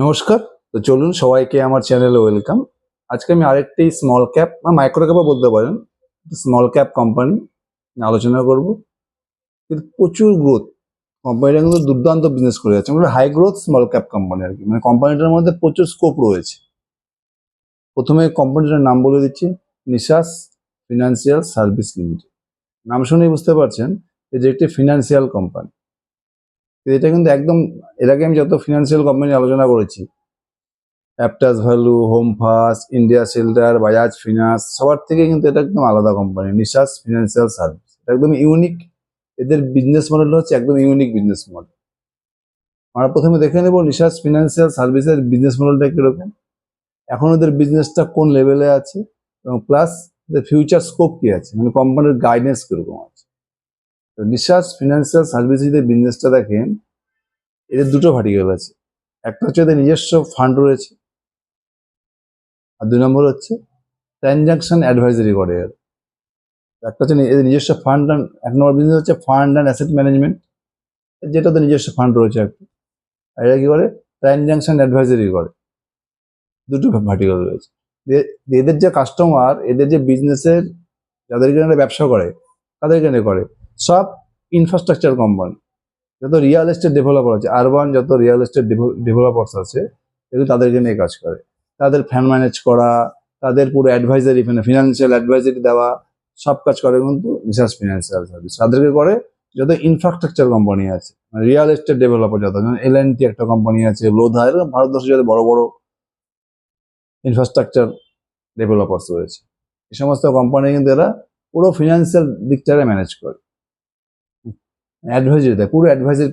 নমস্কার। তো চলুন সবাইকে আমার চ্যানেলে ওয়েলকাম আজকে আমি আরেকটি স্মল ক্যাপ বা মাইক্রো ক্যাপও বলতে পারেন। স্মল ক্যাপ কোম্পানি আলোচনা করব। কিন্তু প্রচুর গ্রোথ কোম্পানিটা কিন্তু দুর্দান্ত বিজনেস করে যাচ্ছে। মানে high growth small cap company আর কি। মানে কোম্পানিটার মধ্যে প্রচুর স্কোপ রয়েছে। প্রথমে কোম্পানিটার নাম বলে দিচ্ছি, নিশাস ফিনান্সিয়াল সার্ভিস লিমিটেড নাম শুনেই বুঝতে পারছেন যে একটি ফিনান্সিয়াল কোম্পানি এটা কিন্তু একদম, এর আগে আমি যত ফিনান্সিয়াল কোম্পানি আলোচনা করেছি Aptus value home first India shelter Bajaj finance সবার থেকে কিন্তু এটা একদম আলাদা কোম্পানি নিশাস ফিনান্সিয়াল সার্ভিস একদম ইউনিক এদের বিজনেস মডেল হচ্ছে একদম ইউনিক বিজনেস মডেল আমরা প্রথমে দেখে নেব নিশাস ফিনান্সিয়াল সার্ভিসের বিজনেস মডেলটা কীরকম। এখন ওদের বিজনেসটা কোন লেভেলে আছে? এবং প্লাস ফিউচার স্কোপ কী আছে? মানে কোম্পানির গাইডেন্স কীরকম আছে? তো নিশাস ফিনান্সিয়াল সার্ভিস যদি বিজনেসটা দেখেন, এদের দুটো ভার্টিক্যাল আছে। একটা হচ্ছে এদের নিজস্ব ফান্ড রয়েছে, আর দুই নম্বর হচ্ছে ট্রানজাকশন অ্যাডভাইজারি করে এর। একটা হচ্ছে এদের নিজস্ব ফান্ড এক নম্বর বিজনেস হচ্ছে ফান্ড অ্যান্ড অ্যাসেট ম্যানেজমেন্ট যেটা তো নিজস্ব ফান্ড রয়েছে একটা আর এরা কী করে? ট্রানজাকশন অ্যাডভাইজারি করে। দুটো ভার্টিক্যাল রয়েছে। এদের যে কাস্টমার এদের যে বিজনেসের যাদেরকে ব্যবসা করে তাদেরকে করে। সব ইনফ্রাস্ট্রাকচার কোম্পানি যত রিয়েল এস্টেট ডেভেলপার আছে আরবান যত রিয়েল এস্টেট ডেভেলপার্স আছে, এগুলো তাদেরকে নিয়ে কাজ করে। তাদের ফ্যান ম্যানেজ করা, তাদের পুরো অ্যাডভাইজারি মানে ফিনান্সিয়াল অ্যাডভাইজারি দেওয়া, সব কাজ করে কিন্তু রিসার্চ ফিনান্সিয়াল সার্ভিস তাদেরকে করে যত ইনফ্রাস্ট্রাকচার কোম্পানি আছে মানে রিয়েল এস্টেট ডেভেলপার যত, যেমন এল এন টি একটা কোম্পানি আছে লোধা এরকম ভারতবর্ষে যত বড় বড় ইনফ্রাস্ট্রাকচার ডেভেলপার্স রয়েছে। এই সমস্ত কোম্পানি কিন্তু এরা পুরো ফিনান্সিয়াল দিকটারে ম্যানেজ করে। অ্যাডভাইজারি দেয় পুরো অ্যাডভাইজারি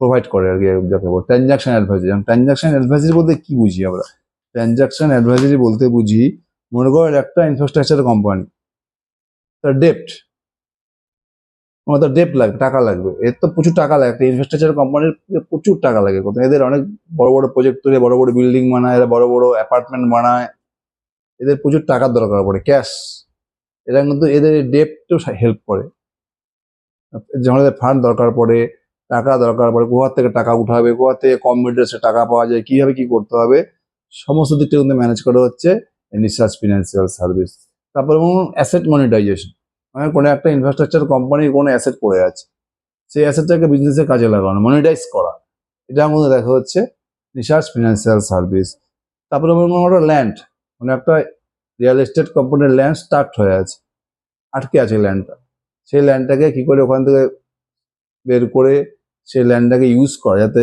প্রোভাইড করে আর কি যাকে বল ট্রানজাকশন অ্যাডভাইজারি ট্রানজাকশন অ্যাডভাইজারি বলতে কি বুঝি আমরা? ট্রানজাকশন অ্যাডভাইজারি বলতে বুঝি, মনে করেন একটা ইনফ্রাস্ট্রাকচার কোম্পানি তার ডেপ্ট আমার তার ডেপ্ট লাগবে, টাকা লাগবে। এর তো প্রচুর টাকা লাগে, একটা ইনফ্রাস্ট্রাকচার কোম্পানির প্রচুর টাকা লাগে কোথায় এদের অনেক বড় বড় প্রজেক্ট তৈরি, বড় বড় বিল্ডিং বানায় এরা বড় বড় অ্যাপার্টমেন্ট বানায়। এদের প্রচুর টাকার দরকার পড়ে ক্যাশ এরা কিন্তু এদের ডেপ্টও হেল্প করে। এদের ফান্ড দরকার পড়ে, টাকা দরকার পড়ে কোথার থেকে টাকা উঠাবে কোথা থেকে কম ইন্টারেস্টে টাকা পাওয়া যায়, কীভাবে কি করতে হবে, সমস্ত দিকটা কিন্তু ম্যানেজ করা হচ্ছে নিঃশ্বাস ফিনান্সিয়াল সার্ভিস তারপরে অ্যাসেট মনিটাইজেশন মানে কোনো একটা ইনফ্রাস্ট্রাকচার কোম্পানির কোনো অ্যাসেট পড়ে আছে, সেই অ্যাসেটটাকে বিজনেসে কাজে লাগানো মনিটাইজ করা এটার মধ্যে দেখা হচ্ছে নিঃশ্বাস ফিনান্সিয়াল সার্ভিস তারপরে করো ল্যান্ড মানে একটা রিয়েল এস্টেট কোম্পানির ল্যান্ড স্টার্ট হয়ে আছে, আটকে আছে ল্যান্ডটা সেই ল্যান্ডটাকে কি করে ওখান থেকে বের করে সেই ল্যান্ডটাকে ইউজ করা, যাতে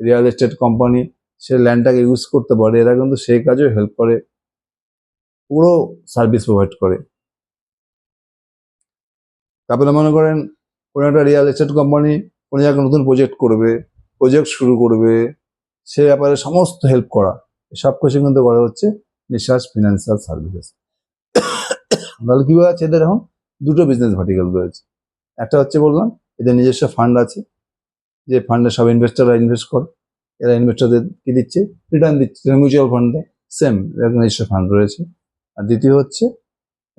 রিয়েল এস্টেট কোম্পানি সেই ল্যান্ডটাকে ইউজ করতে পারে। এরা কিন্তু সেই কাজেও হেল্প করে। পুরো সার্ভিস প্রোভাইড করে। তারপরে মনে করেন কোনো একটা রিয়েল এস্টেট কোম্পানি কোনো জায়গায় নতুন প্রজেক্ট করবে প্রজেক্ট শুরু করবে, সে ব্যাপারে সমস্ত হেল্প করা। সব কিছু কিন্তু করা হচ্ছে নিঃশ্বাস ফিনান্সিয়াল সার্ভিসেস তাহলে কীভাবে আছে এদের এখন? দুটো বিজনেস ভার্টিক্যাল রয়েছে। একটা হচ্ছে বললাম, এদের নিজস্ব ফান্ড আছে, যে ফান্ডে সব ইনভেস্টাররা ইনভেস্ট করে, এরা ইনভেস্টারদের কি দিচ্ছে? রিটার্ন দিচ্ছে মিউচুয়াল ফান্ডে সেম নিজস্ব ফান্ড রয়েছে। আর দ্বিতীয় হচ্ছে,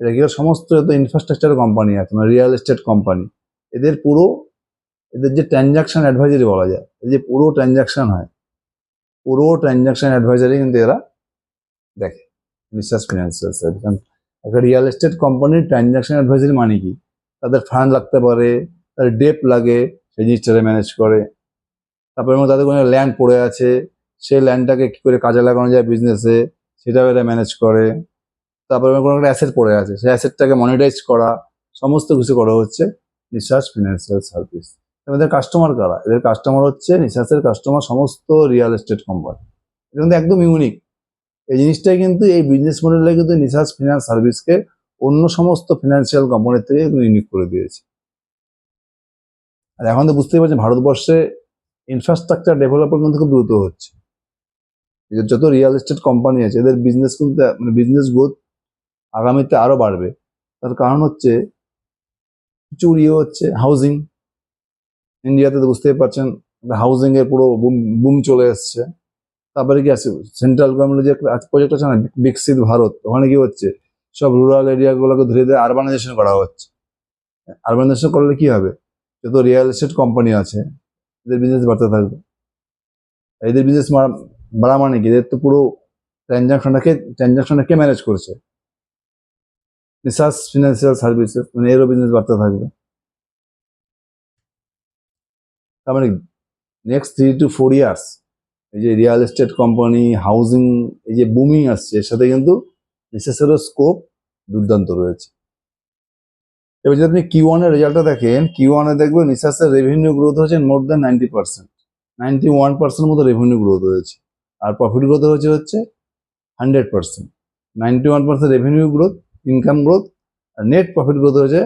এরা কি সমস্ত যত ইনফ্রাস্ট্রাকচার কোম্পানি আছে মানে রিয়েল এস্টেট কোম্পানি এদের পুরো, এদের যে ট্রানজাকশন অ্যাডভাইজারি বলা যায় এই যে পুরো ট্রানজাকশন হয়, পুরো ট্রানজাকশন অ্যাডভাইজারি কিন্তু এরা দেখে বিশ্বাস ফিনান্সিয়াল সার্ভিস একটা রিয়েল এস্টেট কোম্পানির ট্রানজাকশন অ্যাডভাইজারি মানে কি? তাদের ফান্ড লাগতে পারে, তাদের ডেপ লাগে, সেই জিনিসটাকে ম্যানেজ করে। তারপরে তাদের কোনো ল্যান্ড পড়ে আছে, সেই ল্যান্ডটাকে কী করে কাজে লাগানো যায় বিজনেসে সেটাও এরা ম্যানেজ করে। তারপরে কোনো একটা অ্যাসেট পড়ে আছে, সেই অ্যাসেটটাকে মনিটাইজ করা, সমস্ত কিছু করা হচ্ছে নিঃশ্বাস ফিনান্সিয়াল সার্ভিস এদের কাস্টমার কারা? এদের কাস্টমার হচ্ছে নিঃশ্বাসের কাস্টমার সমস্ত রিয়েল এস্টেট কোম্পানি এটা কিন্তু একদম ইউনিক এই জিনিসটাই কিন্তু এই বিজনেস মডেলটা কিন্তু নিঃশ্বাস ফিনান্স সার্ভিসকে অন্য সমস্ত ফিনান্সিয়াল কোম্পানির থেকে ইউনিক করে দিয়েছে। আর এখন তো বুঝতেই পারছেন, ভারতবর্ষে ইনফ্রাস্ট্রাকচার ডেভেলপমেন্ট কিন্তু খুব দ্রুত হচ্ছে। যত রিয়েল এস্টেট কোম্পানি আছে, এদের বিজনেস কিন্তু মানে বিজনেস গ্রোথ আগামীতে আরও বাড়বে। তার কারণ হচ্ছে, প্রচুর ইয়ে হচ্ছে হাউজিং ইন্ডিয়াতে তো বুঝতেই পারছেন হাউজিং পুরো বুম বুম চলে এসছে। তারপরে কি আছে? সেন্ট্রাল গভর্নমেন্টের যে প্রজেক্ট আছে না বিকশিত ভারত ওখানে কি হচ্ছে? সব রুরাল এরিয়াগুলোকে ধীরে ধীরে আরবানাইজেশন করা হচ্ছে। আরবানাইজেশন করলে কি হবে? যত রিয়েল এস্টেট কোম্পানি আছে, এদের বিজনেস বাড়তে থাকবে। এদের বিজনেস বাড়া মানে কি? এদের তো পুরো ট্রানজাকশনটাকে ট্রানজাকশনটাকে ম্যানেজ করছে। নিসাস ফিনান্সিয়াল সার্ভিসেস মানে এরও বিজনেস বাড়তে থাকবে। তার মানে next three two four years এই যে রিয়েল এস্টেট কোম্পানি হাউজিং এই যে বুমিং আসছে, এর সাথে কিন্তু বিশেষেরও স্কোপ দুর্দান্ত রয়েছে। এবার যদি আপনি কিউ ওয়ানের রেজাল্টটা দেখেন কিউ ওয়ানে দেখবেন নিঃশ্বাসের রেভিনিউ গ্রোথ হচ্ছে more than ninety percent ninety one percent মতো রেভিনিউ গ্রোথ হয়েছে। আর প্রফিট গ্রোথ হচ্ছে হচ্ছে hundred percent ninety one percent revenue growth income growth আর নেট প্রফিট গ্রোথ হয়েছে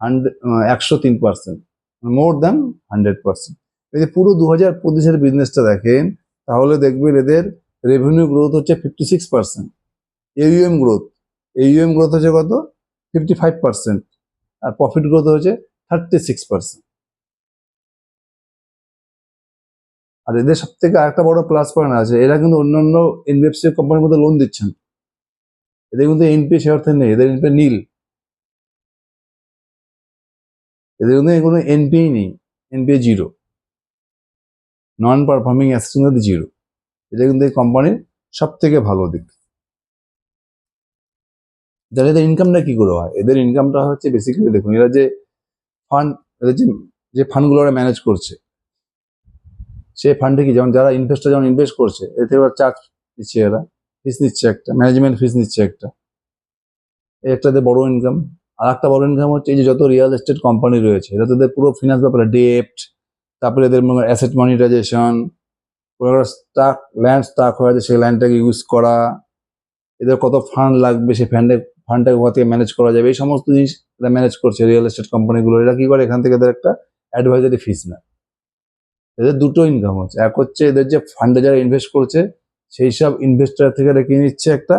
হান্ড্রেড একশো তিন percent more than hundred percent এই যে পুরো দু হাজার পঁচিশের বিজনেসটা দেখেন তাহলে দেখবেন এদের রেভিনিউ গ্রোথ হচ্ছে fifty six percent A U M growth A U M growth হচ্ছে কত? ফিফটি ফাইভ পার্সেন্ট আর প্রফিট গ্রোথ হচ্ছে থার্টি সিক্স পার্সেন্ট আর এদের সব থেকে আরেকটা বড় প্লাস পয়েন্ট আছে, এরা কিন্তু অন্যান্য এনবিএফসি কোম্পানির মধ্যে লোন দিচ্ছেন। এদের কিন্তু এনপি সে অর্থে নেই, এদের এনপি নীল। এদের কিন্তু কোনো এনপিই নেই N P zero non performing asset কিন্তু জিরো এটা কিন্তু এই কোম্পানির সব থেকে ভালো দিক। যারা এদের ইনকামটা কি করে হয়? এদের ইনকামটা হচ্ছে বেসিক্যালি দেখুন, এরা যে ফান্ড এদের যে ফান্ডগুলো ওরা ম্যানেজ করছে সেই ফান্ডে কি? যেমন যারা ইনভেস্টার যেমন ইনভেস্ট করছে এতে ওরা চার্জ নিচ্ছে এরা ফিস নিচ্ছে একটা ম্যানেজমেন্ট ফিস নিচ্ছে একটা। এই একটা এদের বড় ইনকাম আর একটা বড় ইনকাম হচ্ছে এই যে যত রিয়েল এস্টেট কোম্পানি রয়েছে, এরা তাদের পুরো ফিনান্স ব্যাপারে ডেপ্ট তারপরে এদের মনে asset monetization stuck land stuck হয়ে আছে, সেই ল্যান্ডটাকে ইউজ করা, এদের কত ফান্ড লাগবে, সেই ফান্ডে ফান্ডটাকে কোথা থেকে ম্যানেজ করা যাবে, এই সমস্ত জিনিস এরা ম্যানেজ করছে রিয়েল এস্টেট কোম্পানিগুলো এরা কী করে? এখান থেকে এদের একটা অ্যাডভাইজারি ফিস নেয়। এদের দুটো ইনকাম হচ্ছে। এক হচ্ছে এদের যে ফান্ডে যারা ইনভেস্ট করছে, সেই সব ইনভেস্টার থেকে এরা কিনে নিচ্ছে একটা,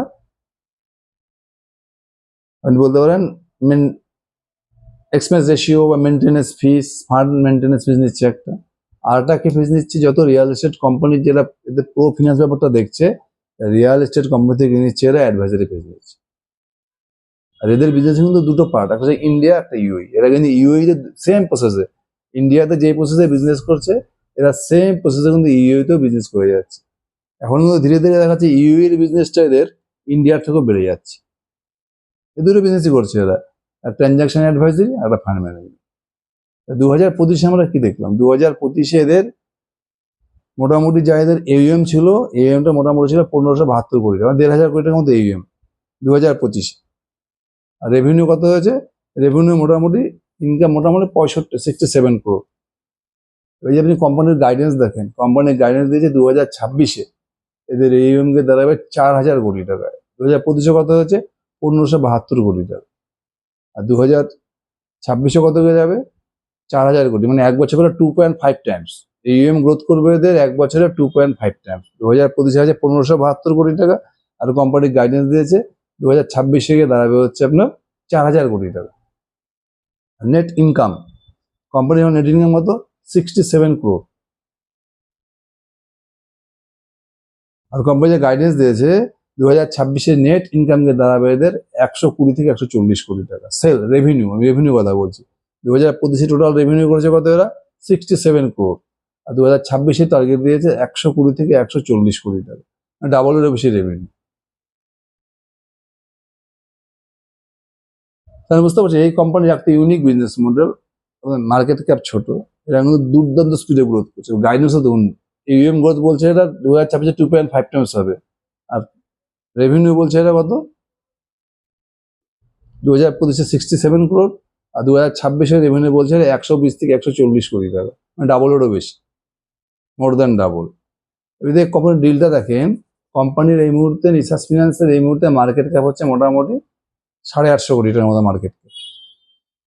আপনি বলতে পারেন মেন এক্সপেন্স রেশিও বা maintenance fees fund maintenance fees নিচ্ছে একটা। আর একটা কি ফিস নিচ্ছে? যত রিয়েল এস্টেট কোম্পানি যারা এদের পুরো ফিনান্স ব্যাপারটা দেখছে রিয়েল এস্টেট কোম্পানি থেকে নিচ্ছে এরা অ্যাডভাইজারি ফিস নিচ্ছে। আর এদের বিজনেস কিন্তু দুটো পার্ট একটা ইন্ডিয়া একটা ইউই এরা কিন্তু ইউই তে সেম প্রসেসে ইন্ডিয়াতে যে প্রসেসে বিজনেস করছে, এরা সেম প্রসেসে কিন্তু ইউই তেও বিজনেস করে যাচ্ছে। এখন কিন্তু ধীরে ধীরে দেখা যাচ্ছে ইউই এর বিজনেসটা এদের ইন্ডিয়ার থেকেও বেড়ে যাচ্ছে। এ দুটো বিজনেসই করছে এরা। একটা ট্রানজাকশন অ্যাডভাইজারি আর ফান্ড ম্যানেজমেন্ট দু হাজার পঁচিশে আমরা কি দেখলাম? দু হাজার পঁচিশে এদের মোটামুটি যা এদের এইউএম ছিল এইউএমটা মোটামুটি ছিল পনেরোশো বাহাত্তর কোটি টাকা দেড় হাজার কোটি টাকার মতো এইউএম দু হাজার পঁচিশে। আর রেভিনিউ কত হয়েছে? রেভিনিউ মোটামুটি ইনকাম মোটামুটি পঁয়ষট্টি সিক্সটি সেভেন ক্রোর এই যে আপনি কোম্পানির গাইডেন্স দেখেন কোম্পানির গাইডেন্স দিয়েছে দু হাজার ছাব্বিশে। এদের এইউএম কে দাঁড়াবে চার হাজার কোটি টাকায়। দু হাজার পঁচিশে কত হয়েছে? পনেরোশো বাহাত্তর কোটি টাকা। আর দু হাজার ছাব্বিশে কত হয়ে যাবে? চার হাজার কোটি মানে এক বছর করে two point five times A U M growth করবে এদের এক বছরে টু পয়েন্ট ফাইভ টাইমস দু হাজার পঁচিশে আছে পনেরোশো বাহাত্তর কোটি টাকা, আর কোম্পানির গাইডেন্স দিয়েছে দু হাজার ছাব্বিশে গিয়ে দাঁড়াবে হচ্ছে আপনার চার হাজার কোটি টাকা। নেট ইনকাম কোম্পানির নেট ইনকাম কত? সিক্সটি সেভেন ক্রোর আর কোম্পানি যে গাইডেন্স দিয়েছে দু হাজার নেট ইনকামকে দাঁড়াবে এদের একশো কুড়ি থেকে একশো চল্লিশ কোটি টাকা। সেল রেভিনিউ আমি রেভিনিউ কথা বলছি। দু হাজার পঁচিশে টোটাল রেভিনিউ করেছে কত এরা? সিক্সটি সেভেন ক্রোর আর দু হাজার ছাব্বিশে টার্গেট দিয়েছে একশো কুড়ি থেকে একশো চল্লিশ কোটি টাকা। ডাবলেরও বেশি রেভিনিউ তাহলে বুঝতে পারছি এই কোম্পানির একটা unique business model market cap ছোট। এরা কিন্তু দুর্দান্ত স্পিডে গ্রোথ করছে। গাইডেন্সও দেখুন ইউএম গ্রোথ বলছে এটা দু হাজার ছাব্বিশে টু পয়েন্ট ফাইভ টাইমস হবে। রেভিনিউ বলছে এটা কত? দু হাজার পঁচিশে সিক্সটি সেভেন ক্রোর আর দু হাজার ছাব্বিশে রেভিনিউ বলছে একশো বিশ থেকে একশো চল্লিশ কোটি টাকা। মানে ডাবলেরও বেশি। মোর দ্যান ডাবল এবার কোম্পানির ডিলটা দেখেন কোম্পানির এই মুহূর্তে রিসার্চ ফিনান্সের এই মুহূর্তে মার্কেট ক্যাপ হচ্ছে মোটামুটি সাড়ে আটশো কোটি টাকার মতো মার্কেট ক্যাপ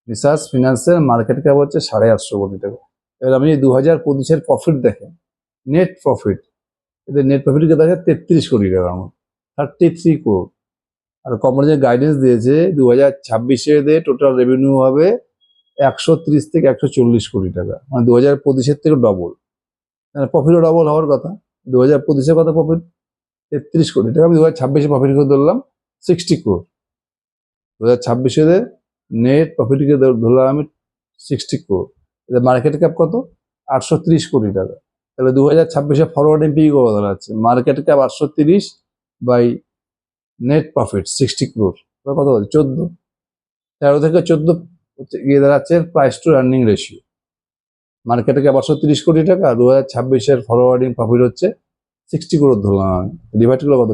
রিসার্চ ফিনান্সের মার্কেট ক্যাপ হচ্ছে সাড়ে আটশো কোটি টাকা। এবার আপনি দু হাজার পঁচিশের প্রফিট দেখেন নেট প্রফিট এদের নেট প্রফিটকে দেখেন তেত্রিশ কোটি টাকার মতো। থার্টি থ্রি ক্রোর আর কোম্পানি যে গাইডেন্স দিয়েছে দু হাজার ছাব্বিশে এদের টোটাল রেভিনিউ হবে একশো ত্রিশ থেকে একশো চল্লিশ কোটি টাকা। মানে দু হাজার পঁচিশের থেকে ডবল প্রফিটও ডবল হওয়ার কথা। দু হাজার পঁচিশে কত প্রফিট তেত্রিশ কোটি টাকা। আমি দু হাজার ছাব্বিশে প্রফিট করে ধরলাম সিক্সটি ক্রোর দু হাজার ছাব্বিশে নেট প্রফিটকে ধরলাম আমি সিক্সটি ক্রোর এদের মার্কেট ক্যাপ কত? আটশো ত্রিশ কোটি টাকা। তাহলে দু হাজার ছাব্বিশে ফরওয়ার্ডিং পি কত দাঁড়াচ্ছে মার্কেট ক্যাপ আটশো তিরিশ by net profit sixty crore কত বলছে চোদ্দ। তেরো থেকে চোদ্দ গিয়ে দাঁড়াচ্ছে প্রাইস টু আর্নিং রেশিও মার্কেটে আটশো তিরিশ কোটি টাকা দু হাজার ছাব্বিশের ফরওয়ার্ডিং প্রফিট হচ্ছে সিক্সটি ক্রোর ধরলাম। আমি ডিভাইড করলে কত?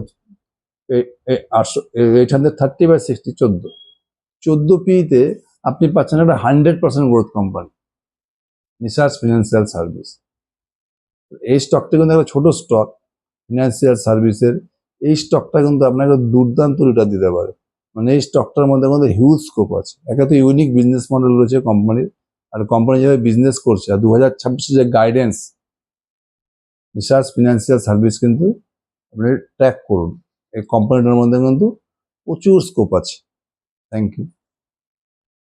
আটশো eight hundred thirty by sixty চোদ্দ। চোদ্দ পিতে আপনি পাচ্ছেন একটা hundred percent growth company Nisus financial service এই স্টকটা কিন্তু একটা ছোটো স্টক ফিনান্সিয়াল সার্ভিসের এই স্টকটা কিন্তু আপনাকে দুর্দান্ত রিটার্ন দিতে পারে। মানে এই স্টকটার মধ্যে মধ্যে হিউজ স্কোপ আছে। একে তো ইউনিক বিজনেস মডেল রয়েছে কোম্পানির আর কোম্পানি যেভাবে বিজনেস করছে, আর দু হাজার ছাব্বিশে যে গাইডেন্স রিসার্চ ফিনান্সিয়াল সার্ভিস কিন্তু আপনি ট্র্যাক করুন। এই কোম্পানিটার মধ্যে কিন্তু প্রচুর স্কোপ আছে। Thank you